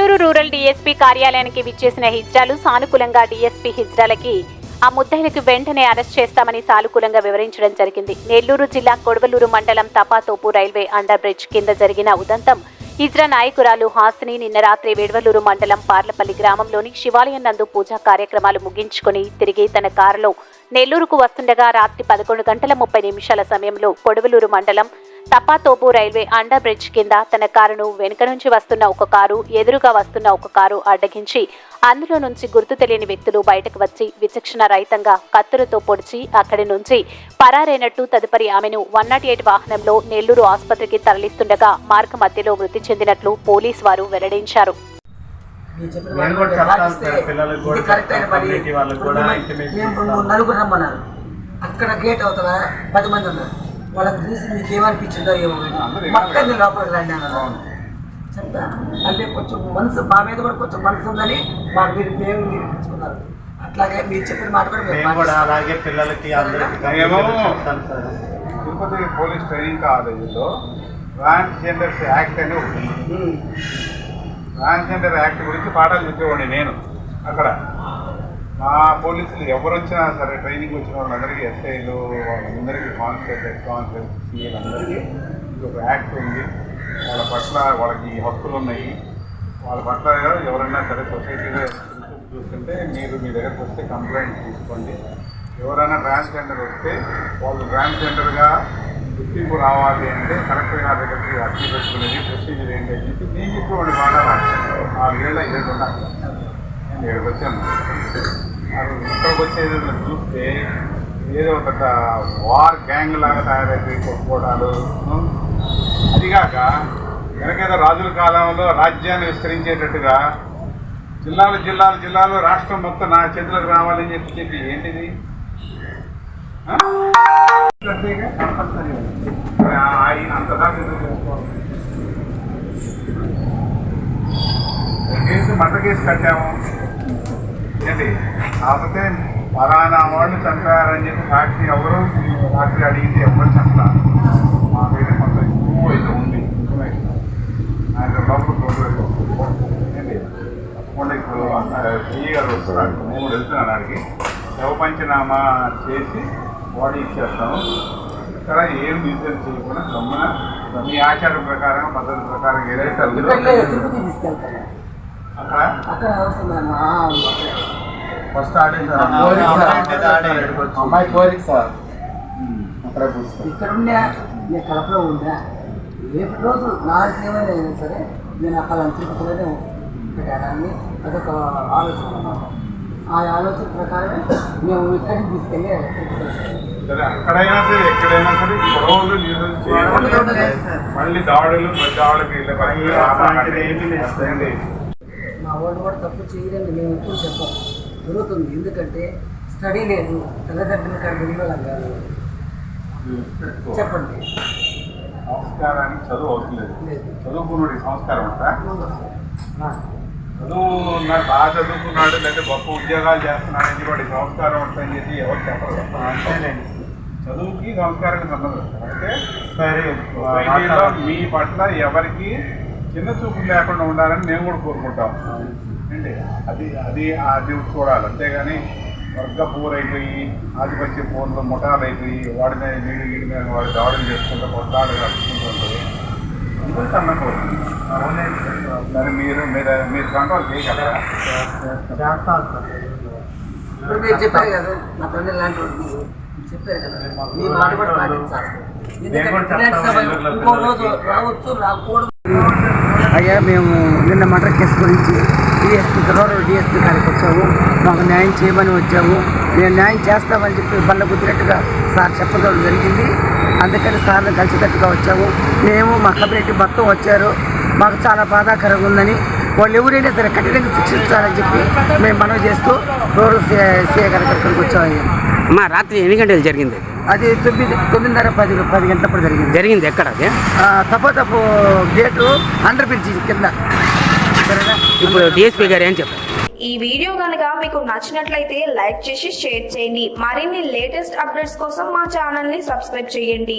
Nellore rural DSP కార్యాలయానికి విచ్చేసిన హిజ్రాలు సానుకూలంగా డీఎస్పీ హిజ్రాలకి ఆ ముద్దాయిలకు వెంటనే అరెస్ట్ చేస్తామని సానుకూలంగా వివరించడం జరిగింది. నెల్లూరు జిల్లా కొడవలూరు మండలం తపాతోపు రైల్వే అండర్ బ్రిడ్జ్ కింద జరిగిన ఉదంతం హిజ్రా నాయకురాలు హాసిని నిన్న రాత్రి వేడవలూరు మండలం పార్లపల్లి గ్రామంలోని శివాలయం నందు పూజా కార్యక్రమాలు ముగించుకుని తిరిగి తన కారులో నెల్లూరుకు వస్తుండగా రాత్రి పదకొండు గంటల ముప్పై నిమిషాల సమయంలో కొడవలూరు మండలం తపాతోపు రైల్వే అండర్ బ్రిడ్జ్ కింద తన కారును వెనుక నుంచి వస్తున్న ఒక కారు ఎదురుగా వస్తున్న ఒక కారు అడ్డగించి అందులో నుంచి గుర్తు తెలియని వ్యక్తులు బయటకు వచ్చి విచక్షణ రహితంగా కత్తులతో పొడిచి అక్కడి నుంచి పరారైనట్టు తదుపరి ఆమెను వన్ నాట్ ఎయిట్ వాహనంలో నెల్లూరు ఆసుపత్రికి తరలిస్తుండగా మార్గ మధ్యలో మృతి చెందినట్లు పోలీస్ వారు వెల్లడించారు. అక్కడ గేట్ అవుతుందా? పది మంది ఉన్నారు. వాళ్ళకి చూసి మీకు ఏమనిపించిందో ఏమో? మొత్తం లోపలికి రండి అన్నారు. చెప్తా. అంటే కొంచెం మనసు మా మీద కూడా కొంచెం మనసు ఉందని మాకు మీరు మేము నిరూపించుకున్నారు. అట్లాగే మీరు చెప్పిన మాట కూడా మేము కూడా. అలాగే పిల్లలకి తిరుపతి పోలీస్ ట్రైనింగ్ కాలేజీలో ట్రాన్స్జెండర్స్ యాక్ట్ అని ఒకటి. ట్రాన్స్జెండర్ యాక్ట్ గురించి పాఠాలు చెప్పేవాడిని నేను అక్కడ. మా పోలీసులు ఎవరు వచ్చినా సరే ట్రైనింగ్ వచ్చిన వాళ్ళందరికీ ఎస్ఐలు వాళ్ళందరికీ కాన్స్టేబుల్ హెడ్ కానిస్టేబుల్ సీఏలందరికీ ఒక యాక్ట్ ఉంది. వాళ్ళ పట్ల వాళ్ళకి హక్కులు ఉన్నాయి. వాళ్ళ పట్ల ఎవరైనా సరే సొసైటీలో చూస్తుంటే మీరు మీ దగ్గరకు వస్తే కంప్లైంట్ తీసుకోండి. ఎవరైనా ట్రాన్స్జెండర్ వస్తే వాళ్ళు ట్రాన్స్జెండర్గా గుర్తింపు రావాలి అంటే కలెక్టర్ గారి దగ్గరికి అర్జీ పెట్టుకునేది ప్రొసీజర్ ఏంటి అని చెప్పి నేను వాళ్ళు బాగా నాలుగేళ్ళ ఏడు ఇక్కడికి వచ్చాను అది ఇక్కడికి వచ్చేది చూస్తే ఏదో పెద్ద వార్ గ్యాంగ్ లాగా తయారైపోయి కొట్టుకోవడాలు అదిగాక వెనకేదో రాజుల కాలంలో రాజ్యాన్ని విస్తరించేటట్టుగా జిల్లాలు జిల్లాలు జిల్లాలు రాష్ట్రం మొత్తం నా చేతులకు రావాలని చెప్పి చెప్పి ఏంటిది? అంత దాకా కేసు మర్డర్ కేసు కట్టాము? ఏంటి కాకపోతే పలానా వాళ్ళు చంపారని చెప్పి సాక్షి ఎవరు? సాక్షి అడిగితే ఎవరు చంపారు? మా దగ్గర కొంత ఎక్కువ అయితే ఉంది. ఆయన లోపల చూడలేదు ఏంటి? తప్పకుండా ఇప్పుడు పిఈ గారు వస్తున్నారు నేను వెళ్తున్నాను అడిగి శవపంచనామా చేసి బాడీ ఇచ్చేస్తాము. ఇక్కడ ఏం డిసిజన్ చేయకుండా గమ్మున మీ ఆచారం ప్రకారం పద్ధతి ప్రకారం ఏదైతే అక్కడ? అక్కడ అవసరం ఫస్ట్ ఆడేది అమ్మాయి కోరిక సార్. అక్కడ ఇక్కడ ఉండే నేను కడపలో ఉందా రేపు రోజు నాకు ఏమైనా అయినా సరే నేను అక్కడ తిరుపతిలోనే పెట్టాలని అదొక ఆలోచన అన్నమాట. ఆ ఆలోచన ప్రకారమే మేము ఇక్కడికి తీసుకెళ్ళి సరే అక్కడైనా సరే ఎక్కడైనా సరే గొడవలు మళ్ళీ దాడులు దాడులకు వెళ్ళే వాళ్ళు కూడా తప్పు చేయదండి మేము ఎప్పుడు చెప్పాం. జరుగుతుంది ఎందుకంటే స్టడీ లేదు. తల్లిదండ్రుల విలువలం కాదు. చెప్పండి. సంస్కారానికి చదువు అవసరం లేదు. చదువుకున్నాడు సంస్కారం అంట చదువు ఉన్నాడు బాగా చదువుకున్నాడు లేకపోతే గొప్ప ఉద్యోగాలు చేస్తున్నాడు అని వాడి సంస్కారం ఉంటుందని చెప్పి ఎవరు చెప్పరు. అంతేనండి చదువుకి సంస్కారానికి సంబంధం. అంటే సరే. మీ పట్ల ఎవరికి చిన్న చూపు లేకుండా ఉండాలని మేము కూడా కోరుకుంటాం. ఏంటి? అది అది అది చూడాలి. అంతేగాని వర్గ పూరైపోయి ఆధిపత్య పూర్లు ముఠాలు అయిపోయి వాడి మీద వీడి వీడి మీద వాడి దాడులు చేసుకుంటూ కొట్లాడు కలుసుకుంటుంటుంది ఇది తమ్మకూడదు మరి మీరు మీరు మీరు కంట్రోల్ చేయగలరా? ఇప్పుడు మీరు చెప్పారు కదా నా తండ్రి లాంటి చెప్పారు కదా మీ మాట కూడా పాటించాలి. ఇంకో రోజు రావచ్చు రాకూడదు. అయ్యా మేము నిన్న మటర్ కేసు గురించి డిఎస్పీ గౌరవ డిఎస్పీ గారికి వచ్చాము. మాకు న్యాయం చేయమని వచ్చాము. మేము న్యాయం చేస్తామని చెప్పి బల్ల కుదిరినట్టుగా సార్ చెప్పడం జరిగింది. అందుకని సార్ని కలిసికట్టుగా వచ్చాము. మేము మా కమ్యూనిటీ మొత్తం వచ్చారు. మాకు చాలా బాధాకరంగా ఉందని వాళ్ళు ఎవరైనా సరే కఠినంగా శిక్షించాలని చెప్పి మేము మనవి చేస్తూ గౌరవ సీఏ గారి దగ్గరికి వచ్చామయ్యా అమ్మా రాత్రి ఎన్ని గంటలు జరిగింది? అది తొమ్మిది తొమ్మిదిన్నర పది పది గంటలప్పుడు జరిగింది. జరిగింది ఎక్కడ అది? ఆ, తప్పు తప్పు గేటు అండర్ బ్రిడ్జి కింద. సరేనా? ఇప్పుడు డిఎస్పీ గారు ఏం చెప్పారు? ఈ వీడియో కనుక మీకు నచ్చినట్లయితే లైక్ చేసి షేర్ చేయండి. మరిన్ని లేటెస్ట్ అప్డేట్స్ కోసం మా ఛానల్ని సబ్స్క్రైబ్ చేయండి.